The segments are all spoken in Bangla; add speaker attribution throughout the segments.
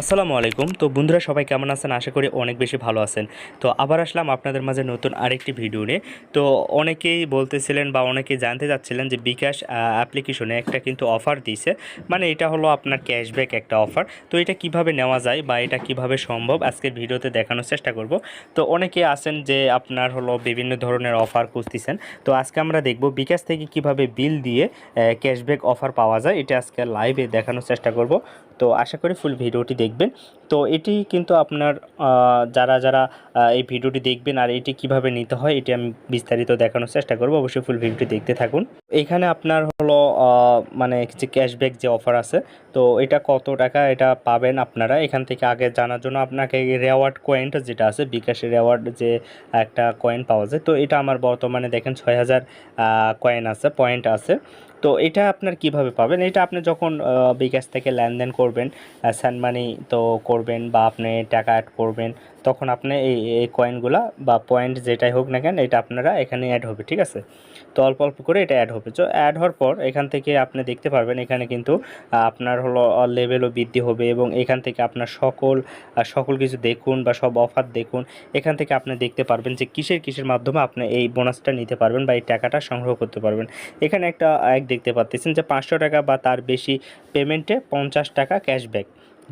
Speaker 1: আসসালামু আলাইকুম। তো বন্ধুরা সবাই কেমন আছেন? আশা করি অনেক বেশি ভালো আছেন। তো আবার আসলাম আপনাদের মাঝে নতুন আরেকটি ভিডিও নিয়ে। তো অনেকেই বলতেছিলেন বা অনেকেই জানতে চাচ্ছিলেন যে বিকাশ অ্যাপ্লিকেশনে একটা কিন্তু অফার দিয়েছে। মানে এটা হলো আপনার ক্যাশব্যাক একটা অফার। তো এটা কীভাবে নেওয়া যায় বা এটা কীভাবে সম্ভব আজকের ভিডিওতে দেখানোর চেষ্টা করব। তো অনেকে আছেন যে আপনার হলো বিভিন্ন ধরনের অফার খুঁজতেছেন। তো আজকে আমরা দেখব বিকাশ থেকে কীভাবে বিল দিয়ে ক্যাশব্যাক অফার পাওয়া যায়। এটা আজকে লাইভে দেখানোর চেষ্টা করব। তো আশা করি ফুল ভিডিওটি দেখবেন। তো এটি কিন্তু আপনার যারা যারা এই ভিডিওটি দেখবেন আর এটি কীভাবে নিতে হয়, এটি আমি বিস্তারিত দেখানোর চেষ্টা করব। অবশ্যই ফুল ভিডিওটি দেখতে থাকুন। এখানে আপনার হলো মানে যে ক্যাশব্যাক যে অফার আছে, তো এটা কত টাকা এটা পাবেন আপনারা? এখান থেকে আগে জানার জন্য আপনাকে রেওয়ার্ড কয়েনটা যেটা আছে, বিকাশের রেওয়ার্ড যে একটা কয়েন পাওয়া যায়, তো এটা আমার বর্তমানে দেখেন ছয় হাজার কয়েন আছে পয়েন্ট আছে। তো এটা আপনার কীভাবে পাবেন? এটা আপনি যখন বিকাশ থেকে লেনদেন করবেন স্যান্ড মানি তো করবেন বা আপনি টাকা অ্যাড করবেন, তখন আপনি এই এই কয়েনগুলা বা পয়েন্ট যেটাই হোক না কেন, এটা আপনারা এখানে অ্যাড হবে, ঠিক আছে? তো অল্প অল্প করে এটা অ্যাড হবে। তো অ্যাড হওয়ার পর এখান থেকে আপনি দেখতে পারবেন, এখানে কিন্তু আপনার হলো লেভেলও বৃদ্ধি হবে এবং এখান থেকে আপনার সকল সকল কিছু দেখুন বা সব অফার দেখুন, এখান থেকে আপনি দেখতে পারবেন যে কিসের কিসের মাধ্যমে আপনি এই বোনাসটা নিতে পারবেন বা এই টাকাটা সংগ্রহ করতে পারবেন। এখানে একটা, এক দেখতে পাচ্ছেন যে পাঁচশো টাকা বা তার বেশি পেমেন্টে পঞ্চাশ টাকা ক্যাশব্যাক।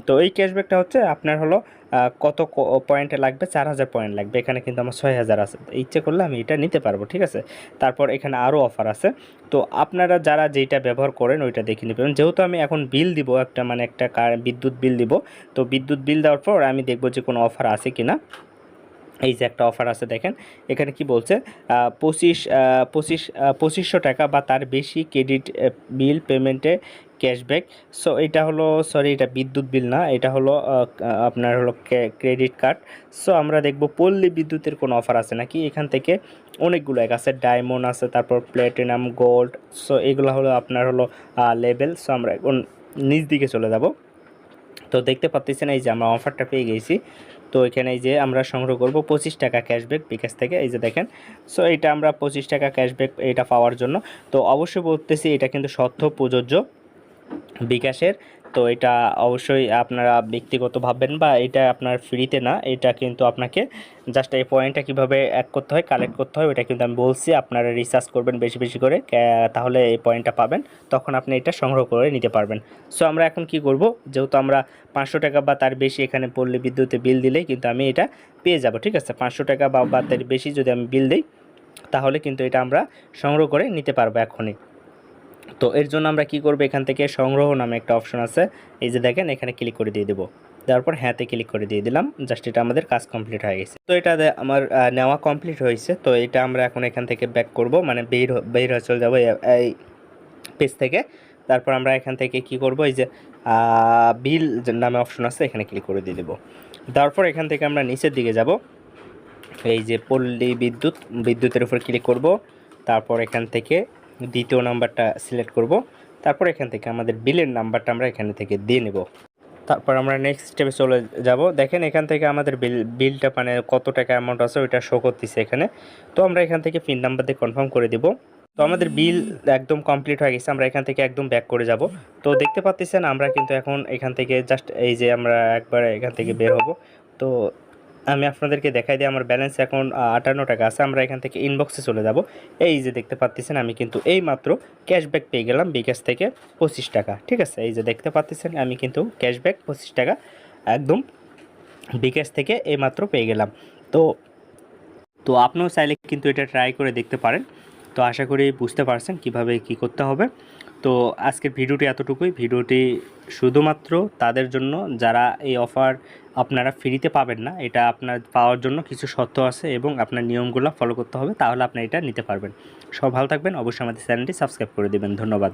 Speaker 1: তো এই ক্যাশব্যাকটা হচ্ছে আপনার হলো কত পয়েন্টে লাগবে? চার হাজার পয়েন্ট লাগবে। এখানে কিন্তু আমার ছয় হাজার আছে। ইচ্ছে করলে আমি এটা নিতে পারব, ঠিক আছে? তারপর এখানে আরও অফার আছে। তো আপনারা যারা যেটা ব্যবহার করেন, ওইটা দেখে নেবেন। যেহেতু আমি এখন বিল দিব, একটা মানে একটা বিদ্যুৎ বিল দিব, তো বিদ্যুৎ বিল দেওয়ার পর আমি দেখব যে কোনো অফার আছে কি না এই যে একটা অফার আছে দেখেন, এখানে কি বলছে পঁচিশ পঁচিশ পঁচিশশো টাকা বা তার বেশি ক্রেডিট বিল পেমেন্টে ক্যাশব্যাক সো এটা হলো সরি এটা বিদ্যুৎ বিল না, এটা হলো আপনার হলো ক্রেডিট কার্ড সো আমরা দেখব পল্লী বিদ্যুতের কোনো অফার আছে নাকি? এখান থেকে অনেকগুলো এক আছে ডায়মন্ড আছে, তারপর প্ল্যাটিনাম গোল্ড সো এগুলো হলো আপনার হলো লেভেল সো আমরা এখন নিজ দিকে চলে যাব। তো দেখতে পাচ্ছেন এই যে আমরা অফারটা পেয়ে গেছি। তো এখানে এই যে আমরা সংগ্রহ করব পঁচিশ টাকা ক্যাশব্যাক বিকাশ থেকে, এই যে দেখেন। সো এটা আমরা পঁচিশ টাকা ক্যাশব্যাক এটা পাওয়ার জন্য। তো অবশ্যই বলতেছি এটা কিন্তু সত্য প্রযোজ্য বিকাশের। তো এটা অবশ্যই আপনারা ব্যক্তিগত ভাববেন বা এটা আপনার ফ্রিতে না, এটা কিন্তু আপনাকে জাস্ট এই পয়েন্টটা কীভাবে অ্যাড করতে হয় কালেক্ট করতে হয় ওটা কিন্তু আমি বলছি, আপনারা রিসার্চ করবেন বেশি বেশি করে তাহলে এই পয়েন্টটা পাবেন, তখন আপনি এটা সংগ্রহ করে নিতে পারবেন। সো আমরা এখন কি করব, যেহেতু আমরা পাঁচশো টাকা বা তার বেশি এখানে পড়লে বিদ্যুতে বিল দিলেই কিন্তু আমি এটা পেয়ে যাব, ঠিক আছে? পাঁচশো টাকা বা বা তার বেশি যদি আমি বিল দিই, তাহলে কিন্তু এটা আমরা সংগ্রহ করে নিতে পারব এখনই। তো এর জন্য আমরা কি করব? এখান থেকে সংগ্রহ নামে একটা অপশন আছে। এই যে দেখেন, এখানে ক্লিক করে দিয়ে দেবো। তারপর হ্যাঁতে ক্লিক করে দিয়ে দিলাম। জাস্ট এটা আমাদের কাজ কমপ্লিট হয়ে গেছে। তো এটা আমার নেওয়া কমপ্লিট হয়েছে। তো এটা আমরা এখন এখান থেকে ব্যাক করব। মানে বের বের হয়ে চলে যাব এই পেজ থেকে। তারপর আমরা এখান থেকে কি করব? এই যে বিল নামে অপশন আছে, এখানে ক্লিক করে দিয়ে দেবো। তারপর এখান থেকে আমরা নিচের দিকে যাব। এই যে পল্লী বিদ্যুৎ, বিদ্যুতের উপর ক্লিক করব। তারপর এখান থেকে দ্বিতীয় নাম্বারটা সিলেক্ট করব। তারপর এখান থেকে আমাদের বিলের নাম্বারটা আমরা এখানে থেকে দিয়ে নেব। তারপর আমরা নেক্সট স্টেপে চলে যাব। দেখেন এখান থেকে আমাদের বিল, বিলটা মানে কত টাকা অ্যামাউন্ট আছে ওইটা শো করতেছে এখানে। তো আমরা এখান থেকে পিন নাম্বার দিয়ে কনফার্ম করে দিব। তো আমাদের বিল একদম কমপ্লিট হয়ে গেছে, আমরা এখান থেকে একদম ব্যাক করে যাব। তো দেখতে পাচ্ছেন আমরা কিন্তু এখন এখান থেকে জাস্ট এই যে আমরা একবার এখান থেকে বের হব। তো আমি আপনাদেরকে দেখাই দিই, আমার ব্যালেন্স এখন আটান্ন টাকা আছে। আমরা এখান থেকে ইনবক্সে চলে যাব। এই যে দেখতে পাচ্ছেন, আমি কিন্তু এই মাত্র ক্যাশব্যাক পেয়ে গেলাম বিকাশ থেকে পঁচিশ টাকা। ঠিক আছে? এই যে দেখতে পাচ্ছেন, আমি কিন্তু ক্যাশব্যাক পঁচিশ টাকা একদম বিকাশ থেকে এই মাত্র পেয়ে গেলাম। তো তো আপনিও চাইলে কিন্তু এটা ট্রাই করে দেখতে পারেন। তো আশা করি বুঝতে পারছেন কীভাবে কি করতে হবে। তো আজকের ভিডিওটি এতটুকুই। ভিডিওটি শুধুমাত্র তাদের জন্য, যারা এই অফার আপনারা ফ্রিতে পাবেন না, এটা আপনার পাওয়ার জন্য কিছু শর্ত আছে এবং আপনার নিয়মগুলো ফলো করতে হবে, তাহলে আপনি এটা নিতে পারবেন। সব ভালো থাকবেন। অবশ্যই আমাদের চ্যানেলটি সাবস্ক্রাইব করে দেবেন। ধন্যবাদ।